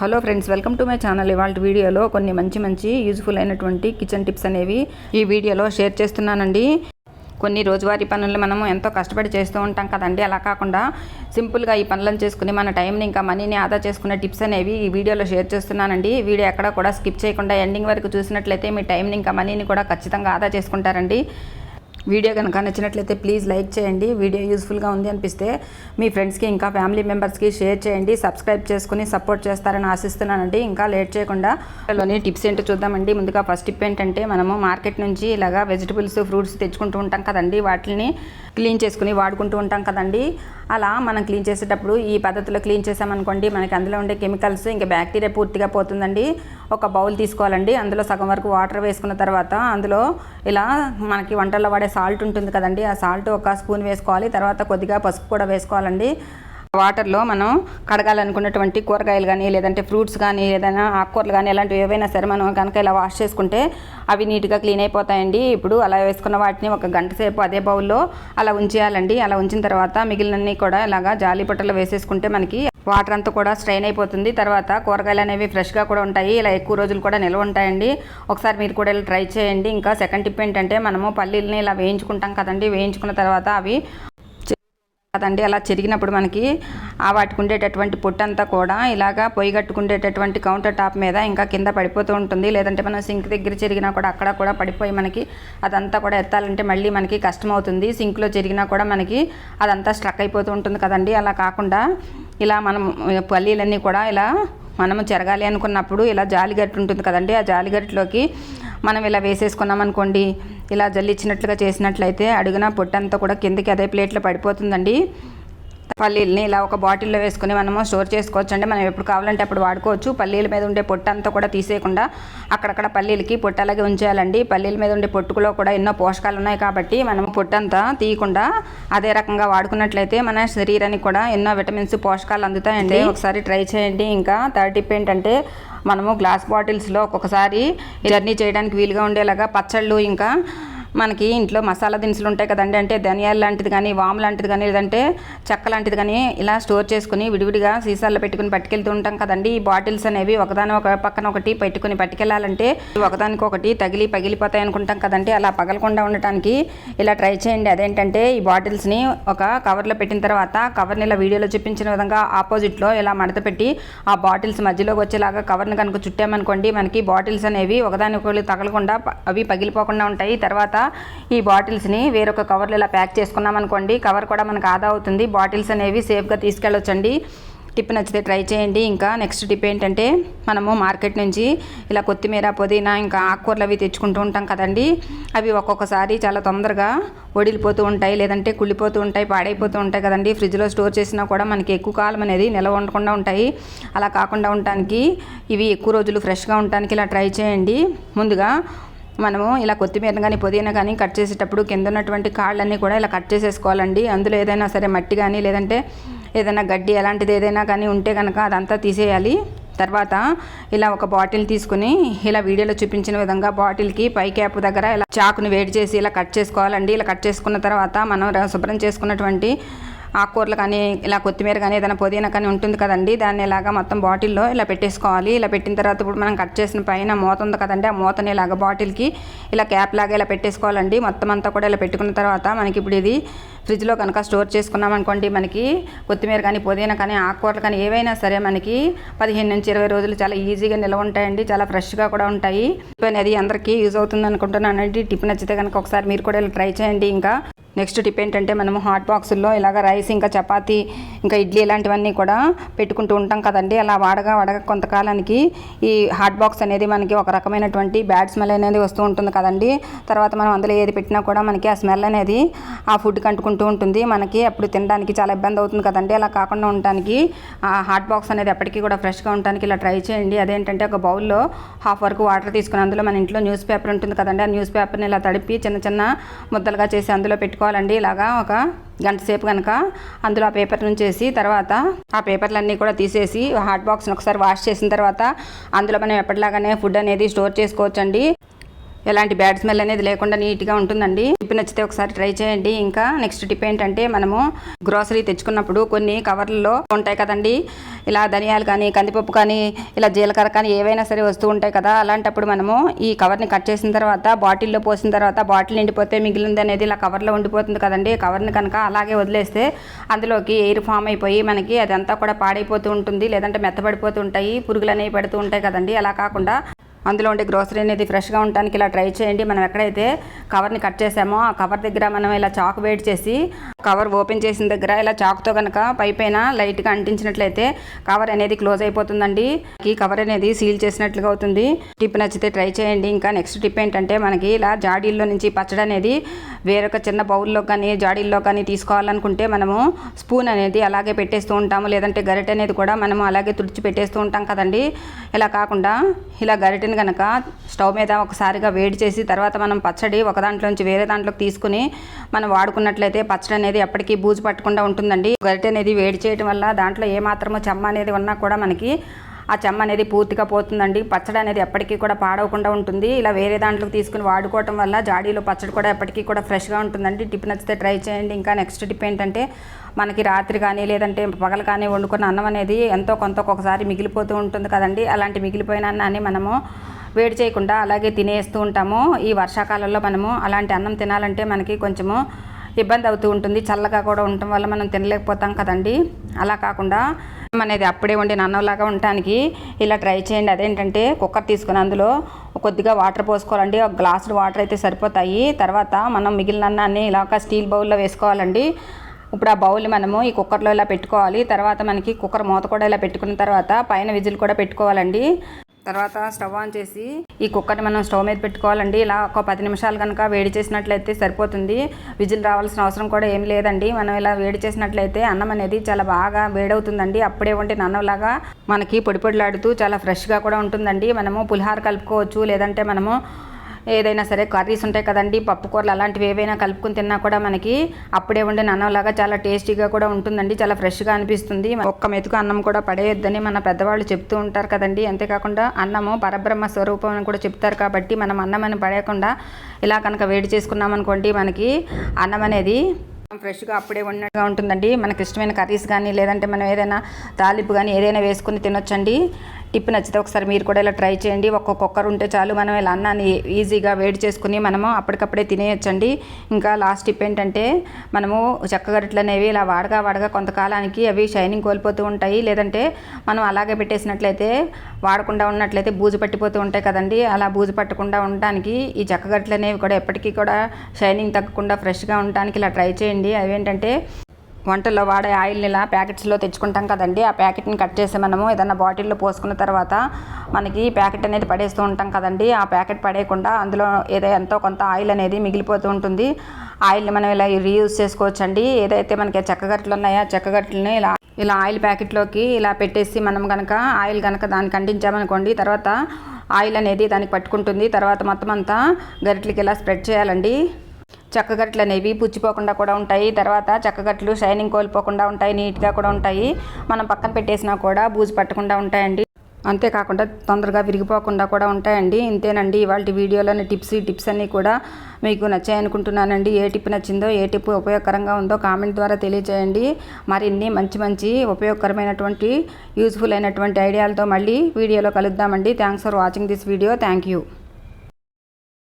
Hello friends welcome to my channel. ఇవాళ వీడియోలో కొన్ని మంచి మంచి యూజ్ఫుల్ అయినటువంటి కిచెన్ టిప్స్ అనేవి ఈ వీడియోలో షేర్ చేస్తున్నానండి. కొన్ని రోజువారీ పనులు మనము ఎంతో కష్టపడి చేస్తూ ఉంటాం కదండి. అలా కాకుండా సింపుల్గా ఈ పనులను చేసుకుని మన టైంని ఇంకా మనీని ఆదా చేసుకునే టిప్స్ అనేవి ఈ వీడియోలో షేర్ చేస్తున్నానండి. వీడియో ఎక్కడ కూడా స్కిప్ చేయకుండా ఎండింగ్ వరకు చూసినట్లయితే మీ టైంని ఇంకా మనీని కూడా ఖచ్చితంగా ఆదా చేసుకుంటారండి. వీడియో కనుక నచ్చినట్లయితే ప్లీజ్ లైక్ చేయండి. వీడియో యూస్ఫుల్గా ఉంది అనిపిస్తే మీ ఫ్రెండ్స్కి ఇంకా ఫ్యామిలీ మెంబర్స్కి షేర్ చేయండి. సబ్స్క్రైబ్ చేసుకుని సపోర్ట్ చేస్తారని ఆశిస్తున్నానండి. ఇంకా లేట్ చేయకుండా లోని టిప్స్ ఏంటో చూద్దామండి. ముందుగా ఫస్ట్ టిప్ ఏంటంటే మనము మార్కెట్ నుంచి ఇలాగా వెజిటబుల్స్ ఫ్రూట్స్ తెచ్చుకుంటూ ఉంటాం కదండి. వాటిని క్లీన్ చేసుకుని వాడుకుంటూ ఉంటాం కదండి. అలా మనం క్లీన్ చేసేటప్పుడు ఈ పద్ధతిలో క్లీన్ చేసామనుకోండి మనకి అందులో ఉండే కెమికల్స్ ఇంకా బ్యాక్టీరియా పూర్తిగా పోతుందండి. ఒక బౌల్ తీసుకోవాలండి. అందులో సగం వరకు వాటర్ వేసుకున్న తర్వాత అందులో ఇలా మనకి వంటల్లో వాడే సాల్ట్ ఉంటుంది కదండి. ఆ సాల్ట్ ఒక స్పూన్ వేసుకోవాలి. తర్వాత కొద్దిగా పసుపు కూడా వేసుకోవాలండి. వాటర్లో మనం కడగాలనుకున్నటువంటి కూరగాయలు కానీ లేదంటే ఫ్రూట్స్ కానీ ఏదైనా ఆకుకూరలు కానీ ఇలాంటివి ఏవైనా సరే మనం కనుక ఇలా వాష్ చేసుకుంటే అవి నీట్గా క్లీన్ అయిపోతాయండి. ఇప్పుడు అలా వేసుకున్న వాటిని ఒక గంట సేపు అదే బౌల్లో అలా ఉంచేయాలండి. అలా ఉంచిన తర్వాత మిగిలినన్ని కూడా ఇలాగా జాలి పట్టలో వేసేసుకుంటే మనకి వాటర్ అంతా కూడా స్ట్రెయిన్ అయిపోతుంది. తర్వాత కూరగాయలు అనేవి ఫ్రెష్గా కూడా ఉంటాయి. ఇలా ఎక్కువ రోజులు కూడా నిల్వ ఉంటాయండి. ఒకసారి మీరు కూడా ఇలా ట్రై చేయండి. ఇంకా సెకండ్ టిప్ ఏంటంటే మనము పల్లీలని ఇలా వేయించుకుంటాం కదండి. వేయించుకున్న తర్వాత అవి కదండి అలా చెరిగినప్పుడు మనకి ఆ వాటికి ఉండేటటువంటి పొట్టంతా కూడా ఇలాగా పొయ్యి కట్టుకుండేటటువంటి కౌంటర్ టాప్ మీద ఇంకా కింద పడిపోతూ ఉంటుంది. లేదంటే మనం సింక్ దగ్గర చెరిగినా కూడా అక్కడ కూడా పడిపోయి మనకి అదంతా కూడా ఎత్తాలంటే మళ్ళీ మనకి కష్టం అవుతుంది సింక్లో చెరిగినా కూడా మనకి అదంతా స్ట్రక్ అయిపోతూ ఉంటుంది కదండి. అలా కాకుండా ఇలా మనం పల్లీలన్నీ కూడా ఇలా మనము చెరగాలి అనుకున్నప్పుడు ఇలా జాలిగట్టు ఉంటుంది కదండి. ఆ జాలిగట్టులోకి మనం ఇలా వేసేసుకున్నాం అనుకోండి ఇలా జల్లిచ్చినట్లుగా చేసినట్లయితే అడుగున పొట్టంతా కూడా కిందకి అదే ప్లేట్లో పడిపోతుందండి. పల్లీలని ఇలా ఒక బాటిల్లో వేసుకుని మనము స్టోర్ చేసుకోవచ్చు అండి మనం ఎప్పుడు కావాలంటే అప్పుడు వాడుకోవచ్చు. పల్లీల మీద ఉండే పొట్టు అంతా కూడా తీసేయకుండా అక్కడక్కడ పల్లీలకి పొట్టు అలాగే ఉంచేయాలండి. పల్లీల మీద ఉండే పొట్టుకులో కూడా ఎన్నో పోషకాలు ఉన్నాయి కాబట్టి మనం పొట్టంతా తీయకుండా అదే రకంగా వాడుకున్నట్లయితే మన శరీరానికి కూడా ఎన్నో విటమిన్స్ పోషకాలు అందుతాయండి. ఒకసారి ట్రై చేయండి. ఇంకా థర్డ్ టిప్ ఏంటంటే మనము గ్లాస్ బాటిల్స్లో ఒక్కొక్కసారి జర్నీ చేయడానికి వీలుగా ఉండేలాగా పచ్చళ్ళు ఇంకా మనకి ఇంట్లో మసాలా దినుసులు ఉంటాయి కదండి అంటే ధనియాలు లాంటిది కానీ వాము లాంటిది కానీ లేదంటే చెక్క లాంటిది కానీ ఇలా స్టోర్ చేసుకుని విడివిడిగా సీసాల్లో పెట్టుకుని పట్టుకెళ్తూ ఉంటాం కదండి. ఈ బాటిల్స్ అనేవి ఒకదాని ఒక పక్కన ఒకటి పెట్టుకుని పట్టుకెళ్ళాలంటే ఒకదానికి ఒకటి తగిలి పగిలిపోతాయి అనుకుంటాం కదండి. అలా పగలకుండా ఉండటానికి ఇలా ట్రై చేయండి. అదేంటంటే ఈ బాటిల్స్ని ఒక కవర్లో పెట్టిన తర్వాత కవర్ని ఇలా వీడియోలో చూపించిన విధంగా ఆపోజిట్లో ఇలా మడత పెట్టి ఆ బాటిల్స్ మధ్యలోకి వచ్చేలాగా కవర్ని కనుక చుట్టామనుకోండి మనకి బాటిల్స్ అనేవి ఒకదానికొకటి తగలకుండా అవి పగిలిపోకుండా ఉంటాయి. తర్వాత ఈ బాటిల్స్ని వేరొక కవర్లో ఇలా ప్యాక్ చేసుకున్నాం అనుకోండి కవర్ కూడా మనకు ఆదా అవుతుంది. బాటిల్స్ అనేవి సేఫ్గా తీసుకెళ్ళొచ్చండి. టిప్ నచ్చితే ట్రై చేయండి. ఇంకా నెక్స్ట్ టిప్ ఏంటంటే మనము మార్కెట్ నుంచి ఇలా కొత్తిమీర పుదీనా ఇంకా ఆకుకూరలు అవి తెచ్చుకుంటూ ఉంటాం కదండి. అవి ఒక్కొక్కసారి చాలా తొందరగా ఒడిలిపోతూ ఉంటాయి లేదంటే కుళ్ళిపోతూ ఉంటాయి పాడైపోతూ ఉంటాయి కదండి. ఫ్రిడ్జ్లో స్టోర్ చేసినా కూడా మనకి ఎక్కువ కాలం అనేది నిల్వ ఉండకుండా ఉంటాయి. అలా కాకుండా ఉండటానికి ఇవి ఎక్కువ రోజులు ఫ్రెష్గా ఉండటానికి ఇలా ట్రై చేయండి. ముందుగా మనము ఇలా కొత్తిమీర కానీ పుదీనా కానీ కట్ చేసేటప్పుడు కింద ఉన్నటువంటి కాళ్ళన్నీ కూడా ఇలా కట్ చేసేసుకోవాలండి. అందులో ఏదైనా సరే మట్టి కానీ లేదంటే ఏదైనా గడ్డి అలాంటిది ఏదైనా కానీ ఉంటే కనుక అదంతా తీసేయాలి. తర్వాత ఇలా ఒక బాటిల్ తీసుకుని ఇలా వీడియోలో చూపించిన విధంగా బాటిల్కి పై క్యాప్ దగ్గర ఇలా చాకుని వేడి చేసి ఇలా కట్ చేసుకోవాలండి. ఇలా కట్ చేసుకున్న తర్వాత మనం శుభ్రం చేసుకున్నటువంటి ఆకుకూరలు కానీ ఇలా కొత్తిమీర కానీ ఏదైనా పుదీనా కానీ ఉంటుంది కదండి. దాన్ని ఇలాగా మొత్తం బాటిల్లో ఇలా పెట్టేసుకోవాలి. ఇలా పెట్టిన తర్వాత ఇప్పుడు మనం కట్ చేసిన పైన మూత ఉంది కదండి. ఆ మూతని ఇలాగ బాటిల్కి ఇలా క్యాప్ లాగా ఇలా పెట్టేసుకోవాలండి. మొత్తం అంతా కూడా ఇలా పెట్టుకున్న తర్వాత మనకి ఇప్పుడు ఇది ఫ్రిడ్జ్లో కనుక స్టోర్ చేసుకున్నాం అనుకోండి మనకి కొత్తిమీర కానీ పుదీనా కానీ ఆకుకూరలు కానీ ఏవైనా సరే మనకి పదిహేను నుంచి ఇరవై రోజులు చాలా ఈజీగా నిల్వ ఉంటాయండి చాలా ఫ్రెష్గా కూడా ఉంటాయి. అది అందరికీ యూజ్ అవుతుంది అనుకుంటున్నానండి టిప్ నచ్చితే కనుక ఒకసారి మీరు కూడా ఇలా ట్రై చేయండి. ఇంకా నెక్స్ట్ టిప్ ఏంటంటే మనము హాట్ బాక్సుల్లో ఇలాగ రైస్ ఇంకా చపాతి ఇంకా ఇడ్లీ ఇలాంటివన్నీ కూడా పెట్టుకుంటూ ఉంటాం కదండి. అలా వాడగా వాడగా కొంతకాలానికి ఈ హాట్ బాక్స్ అనేది మనకి ఒక రకమైనటువంటి బ్యాడ్ స్మెల్ అనేది వస్తూ ఉంటుంది కదండి. తర్వాత మనం అందులో ఏది పెట్టినా కూడా మనకి ఆ స్మెల్ అనేది ఆ ఫుడ్ ఉంటూ ఉంటుంది. మనకి అప్పుడు తినడానికి చాలా ఇబ్బంది అవుతుంది కదండి. అలా కాకుండా ఉండటానికి ఆ హాట్ బాక్స్ అనేది ఎప్పటికీ కూడా ఫ్రెష్గా ఉండటానికి ఇలా ట్రై చేయండి. అదేంటంటే ఒక బౌల్లో హాఫ్ వరకు వాటర్ తీసుకుని అందులో మన ఇంట్లో న్యూస్ పేపర్ ఉంటుంది కదండి. ఆ న్యూస్ పేపర్ని ఇలా తడిపి చిన్న చిన్న ముద్దలుగా చేసి అందులో పెట్టుకోవాలి పెట్టుకోవాలండి. ఇలాగా ఒక గంట సేపు కనుక అందులో ఆ పేపర్ నుంచేసి తర్వాత ఆ పేపర్లన్నీ కూడా తీసేసి హాట్ బాక్స్ని ఒకసారి వాష్ చేసిన తర్వాత అందులో మనం ఎప్పటిలాగానే ఫుడ్ అనేది స్టోర్ చేసుకోవచ్చండి. ఎలాంటి బ్యాడ్ స్మెల్ అనేది లేకుండా నీట్గా ఉంటుందండి. టిప్ నచ్చితే ఒకసారి ట్రై చేయండి. ఇంకా నెక్స్ట్ టిప్ ఏంటంటే మనము గ్రోసరీ తెచ్చుకున్నప్పుడు కొన్ని కవర్లలో ఉంటాయి కదండి. ఇలా ధనియాలు కానీ కందిపప్పు కానీ ఇలా జీలకర్ర కానీ ఏవైనా సరే వస్తూ ఉంటాయి కదా. అలాంటప్పుడు మనము ఈ కవర్ని కట్ చేసిన తర్వాత బాటిల్లో పోసిన తర్వాత బాటిల్ నిండిపోతే మిగిలింది అనేది ఇలా కవర్లో ఉండిపోతుంది కదండి. కవర్ని కనుక అలాగే వదిలేస్తే అందులోకి ఎయిర్ ఫామ్ అయిపోయి మనకి అదంతా కూడా పాడైపోతూ ఉంటుంది. లేదంటే మెత్తబడిపోతూ ఉంటాయి. పురుగులు అనేవి పడుతూ ఉంటాయి కదండి. అలా కాకుండా అందులో ఉండే గ్రోసరీ అనేది ఫ్రెష్గా ఉండడానికి ఇలా ట్రై చేయండి. మనం ఎక్కడైతే కవర్ని కట్ చేసామో ఆ కవర్ దగ్గర మనం ఇలా చాక్ వేడి చేసి కవర్ ఓపెన్ చేసిన దగ్గర ఇలా చాక్తో కనుక పై పైన లైట్గా అంటించినట్లయితే కవర్ అనేది క్లోజ్ అయిపోతుందండి. ఈ కవర్ అనేది సీల్ చేసినట్లుగా అవుతుంది. టిప్ నచ్చితే ట్రై చేయండి. ఇంకా నెక్స్ట్ టిప్ ఏంటంటే మనకి ఇలా జాడీల్లో నుంచి పచ్చడి అనేది వేరొక చిన్న బౌల్లో కానీ జాడీల్లో కానీ తీసుకోవాలనుకుంటే మనము స్పూన్ అనేది అలాగే పెట్టేస్తూ ఉంటాము. లేదంటే గరిటె అనేది కూడా మనము అలాగే తుడిచి పెట్టేస్తూ ఉంటాం కదండి. ఇలా కాకుండా ఇలా గరిటెని కనుక స్టవ్ మీద ఒకసారిగా వేడి చేసి తర్వాత మనం పచ్చడి ఒక దాంట్లోంచి వేరే దాంట్లోకి తీసుకుని మనం వాడుకున్నట్లయితే పచ్చడి అనేది ఎప్పటికీ బూజు పట్టకుండా ఉంటుందండి. గరిటె అనేది వేడి చేయడం వల్ల దాంట్లో ఏమాత్రమో చెమ్మ అనేది ఉన్నా కూడా మనకి ఆ చెమ్మ అనేది పూర్తిగా పోతుందండి. పచ్చడి అనేది ఎప్పటికీ కూడా పాడవకుండా ఉంటుంది. ఇలా వేరే దాంట్లోకి తీసుకుని వాడుకోవటం వల్ల జాడీలో పచ్చడి కూడా ఎప్పటికీ కూడా ఫ్రెష్గా ఉంటుందండి. టిప్ నచ్చితే ట్రై చేయండి. ఇంకా నెక్స్ట్ టిప్ ఏంటంటే మనకి రాత్రి కానీ లేదంటే పగలు కానీ వండుకున్న అన్నం అనేది ఎంతో కొంత ఒకసారి మిగిలిపోతూ ఉంటుంది కదండి. అలాంటి మిగిలిపోయిన అన్నాన్ని మనము వేడి చేయకుండా అలాగే తినేస్తూ ఉంటాము. ఈ వర్షాకాలంలో మనము అలాంటి అన్నం తినాలంటే మనకి కొంచెము ఇబ్బంది అవుతూ ఉంటుంది. చల్లగా కూడా ఉండటం వల్ల మనం తినలేకపోతాం కదండి. అలా కాకుండా అనేది అప్పుడే వండిన అన్నంలాగా ఉండటానికి ఇలా ట్రై చేయండి. అదేంటంటే కుక్కర్ తీసుకుని అందులో కొద్దిగా వాటర్ పోసుకోవాలండి. ఒక గ్లాసుడు వాటర్ అయితే సరిపోతాయి. తర్వాత మనం మిగిలిన అన్నాన్ని ఇలాగ స్టీల్ బౌల్లో వేసుకోవాలండి. ఇప్పుడు ఆ బౌల్ మనము ఈ కుక్కర్లో ఇలా పెట్టుకోవాలి. తర్వాత మనకి కుక్కర్ మూత కూడా ఇలా పెట్టుకున్న తర్వాత పైన విజిల్ కూడా పెట్టుకోవాలండి. తర్వాత స్టవ్ ఆన్ చేసి ఈ కుక్కర్ని మనం స్టవ్ మీద పెట్టుకోవాలండి. ఇలా ఒక పది నిమిషాలు కనుక వేడి చేసినట్లయితే సరిపోతుంది. విజిల్ రావాల్సిన అవసరం కూడా ఏం లేదండి. మనం ఇలా వేడి చేసినట్లయితే అన్నం అనేది చాలా బాగా వేడవుతుందండి. అప్పుడే వండిన అన్నంలాగా మనకి పొడి పొడిలాడుతూ చాలా ఫ్రెష్గా కూడా ఉంటుందండి. మనము పులిహార కలుపుకోవచ్చు లేదంటే మనము ఏదైనా సరే కర్రీస్ ఉంటాయి కదండి పప్పుకూరలు అలాంటివి ఏవైనా కలుపుకొని తిన్నా కూడా మనకి అప్పుడే ఉండే అన్నంలాగా చాలా టేస్టీగా కూడా ఉంటుందండి చాలా ఫ్రెష్గా అనిపిస్తుంది. ఒక్క మెతుకు అన్నం కూడా పడేయొద్దని మన పెద్దవాళ్ళు చెప్తూ ఉంటారు కదండి. అంతేకాకుండా అన్నము పరబ్రహ్మ స్వరూపం అని కూడా చెప్తారు కాబట్టి మనం అన్నం అని పడేయకుండా ఇలా కనుక వేడి చేసుకున్నాం అనుకోండి మనకి అన్నం అనేది ఫ్రెష్గా అప్పుడే ఉన్నట్టుగా ఉంటుందండి. మనకి ఇష్టమైన కర్రీస్ కానీ లేదంటే మనం ఏదైనా తాలింపు కానీ ఏదైనా వేసుకుని తినొచ్చండి. టిప్ నచ్చితే ఒకసారి మీరు కూడా ఇలా ట్రై చేయండి. ఒక్కొక్క కుక్కర్ ఉంటే చాలు మనం ఇలా అన్నాన్ని ఈజీగా వేడి చేసుకుని మనము అప్పటికప్పుడే తినేయచ్చండి. ఇంకా లాస్ట్ టిప్ ఏంటంటే మనము చెక్కగరిట్లు అనేవి ఇలా వాడగా వాడగా కొంతకాలానికి అవి షైనింగ్ కోల్పోతూ ఉంటాయి. లేదంటే మనం అలాగే పెట్టేసినట్లయితే వాడకుండా ఉన్నట్లయితే బూజు పట్టిపోతూ ఉంటాయి కదండి. అలా బూజు పట్టకుండా ఉండడానికి ఈ చెక్కగరిట్లు అనేవి కూడా ఎప్పటికీ కూడా షైనింగ్ తగ్గకుండా ఫ్రెష్గా ఉండడానికి ఇలా ట్రై చేయండి. అవేంటంటే వంటల్లో వాడే ఆయిల్ని ఇలా ప్యాకెట్స్లో తెచ్చుకుంటాం కదండి. ఆ ప్యాకెట్ని కట్ చేసి మనము ఏదైనా బాటిల్లో పోసుకున్న తర్వాత మనకి ప్యాకెట్ అనేది పడేస్తూ ఉంటాం కదండి. ఆ ప్యాకెట్ పడేయకుండా అందులో ఏదో ఎంతో కొంత ఆయిల్ అనేది మిగిలిపోతూ ఉంటుంది. ఆయిల్ని మనం ఇలా రీయూజ్ చేసుకోవచ్చు అండి ఏదైతే మనకి చెక్కగట్లు ఉన్నాయో ఆ చెక్కగట్లని ఇలా ఇలా ఆయిల్ ప్యాకెట్లోకి ఇలా పెట్టేసి మనం కనుక ఆయిల్ కనుక దానికి అంటించామనుకోండి తర్వాత ఆయిల్ అనేది దానికి పట్టుకుంటుంది. తర్వాత మొత్తం అంతా గరిట్లకి ఇలా స్ప్రెడ్ చేయాలండి. చక్కగట్లు అనేవి పుచ్చిపోకుండా కూడా ఉంటాయి. తర్వాత చక్కగట్లు షైనింగ్ కోల్పోకుండా ఉంటాయి. నీట్గా కూడా ఉంటాయి. మనం పక్కన పెట్టేసినా కూడా బూజు పట్టకుండా ఉంటాయండి. అంతేకాకుండా తొందరగా విరిగిపోకుండా కూడా ఉంటాయండి. ఇంతేనండి. ఇవాళ వీడియోలోని టిప్స్ టిప్స్ అన్నీ కూడా మీకు నచ్చాయనుకుంటున్నానండి ఏ టిప్ నచ్చిందో ఏ టిప్ ఉపయోగకరంగా ఉందో కామెంట్ ద్వారా తెలియజేయండి. మరిన్ని మంచి మంచి ఉపయోగకరమైనటువంటి యూజ్ఫుల్ అయినటువంటి ఐడియాలతో మళ్ళీ వీడియోలో కలుద్దామండి. Thanks for watching this video. Thank you.